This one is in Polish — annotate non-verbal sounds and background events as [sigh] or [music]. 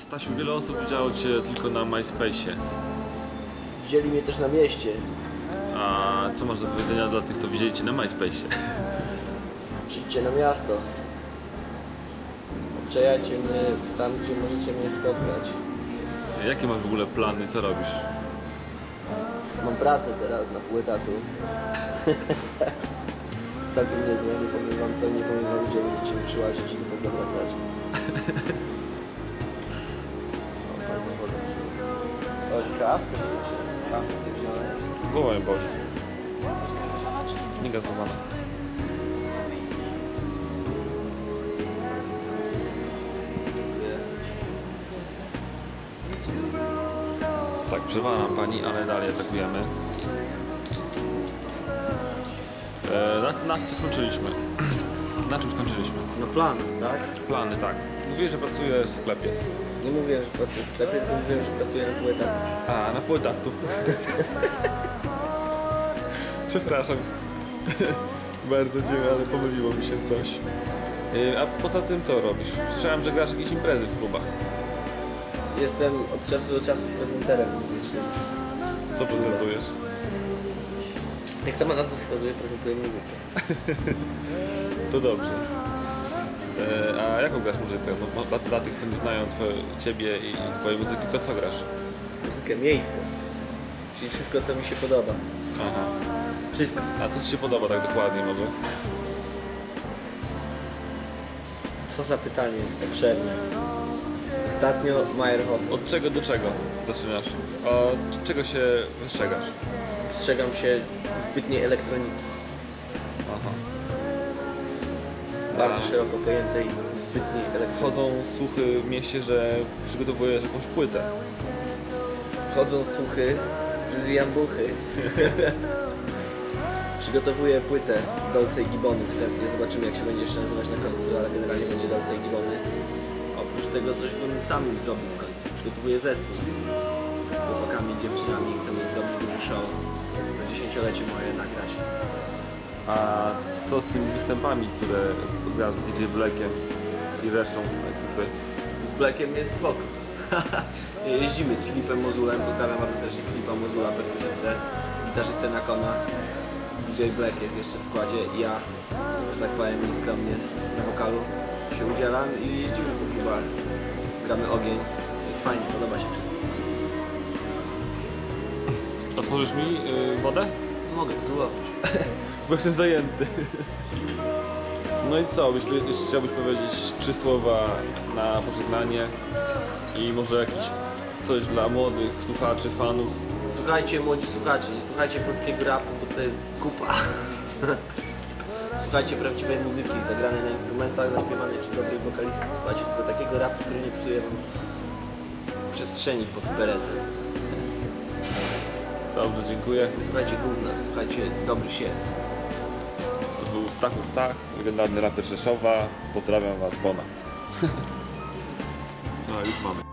Stasiu, wiele osób widziało Cię tylko na MySpace'ie. Wzięli mnie też na mieście. A co masz do powiedzenia dla tych, co widzieli Cię na MySpace'ie? Przyjdźcie na miasto. Obczajajcie mnie tam, gdzie możecie mnie spotkać. Jakie masz w ogóle plany, co robisz? Mam pracę teraz na pół etatu. [laughs] Całkiem niezłe, nie powiem wam co, nie powiem wam gdzie będziecie przyłazić i to zawracać. [laughs] kawce? Kawkę sobie. Nie gazowana. Dziękuję. Tak, przerwała nam Pani, ale dalej atakujemy. E, na, na czym skończyliśmy? Na czym skończyliśmy? No plan, tak? Plany, tak. Mówiłeś, że pracujesz w sklepie. Nie mówiłem, że pracuję w sklepie, tylko mówiłem, że pracuję na pół etatu. A, na pół etatu. [laughs] Przepraszam. [laughs] Bardzo Cię, ale pomyliło mi się coś. Yy, A poza tym co robisz? Słyszałem, że grasz jakieś imprezy w klubach. Jestem od czasu do czasu prezenterem muzycznym. Co prezentujesz? Jak sama nazwa wskazuje, prezentuję muzykę. [laughs] To dobrze. E, A jaką grasz muzykę? No, dla, dla tych, co nie znają twoje, Ciebie i, i Twojej muzyki, co co grasz? Muzykę miejską. Czyli wszystko, co mi się podoba. Aha. Wszystko. A co Ci się podoba tak dokładnie może? Co za pytanie obszerne. Ostatnio Meyerhoff. Od czego do czego zaczynasz? Od czego się wystrzegasz? Strzegam się zbytniej elektroniki. Aha. Bardzo A. szeroko pojętej zbytniej elektroniki. Chodzą słuchy w mieście, że przygotowujesz jakąś płytę. Chodzą słuchy, że zwijam buchy. Przygotowuję płytę Dolce i Gibbony wstępnie. Zobaczymy jak się będzie jeszcze nazywać na końcu, ale generalnie będzie Dolce i Gibbony. Oprócz tego coś bym sam zrobił w końcu. Przygotowuję zespół z chłopakami, dziewczynami. Chcemy zrobić duży show. Na dziesięciolecie moje nagrać. A co z tymi występami, które grasz z DJ Blackiem i resztą ekipy? Z Blackiem jest spoko. [laughs] Jeździmy z Filipem Mozulem, pozdrawiam bardzo serdecznie Filipa Mozula, perkusistę, gitarzystę Nakona. DJ Black jest jeszcze w składzie i ja, że tak powiem nieskromnie, na wokalu się udzielam i jeździmy po klubach, gramy ogień, jest fajnie, podoba się wszystko. Otworzysz mi yy, wodę? Mogę spróbować. [laughs] Bo jestem zajęty. No i co, jeszcze chciałbyś powiedzieć trzy słowa na pożegnanie i może jakieś coś dla młodych słuchaczy, fanów. Słuchajcie młodzi słuchacze, nie słuchajcie polskiego rapu, bo to jest kupa. Słuchajcie prawdziwej muzyki, zagranej na instrumentach, zaśpiewanej przez dobrych wokalistów. Słuchajcie tylko takiego rapu, który nie psuje wam przestrzeni pod beretem. Dobrze, dziękuję. Słuchajcie gówna, słuchajcie dobry się. To był Stachu Stach, legendarny raper Rzeszowa. Pozdrawiam Was, Bona. [laughs] No już mamy.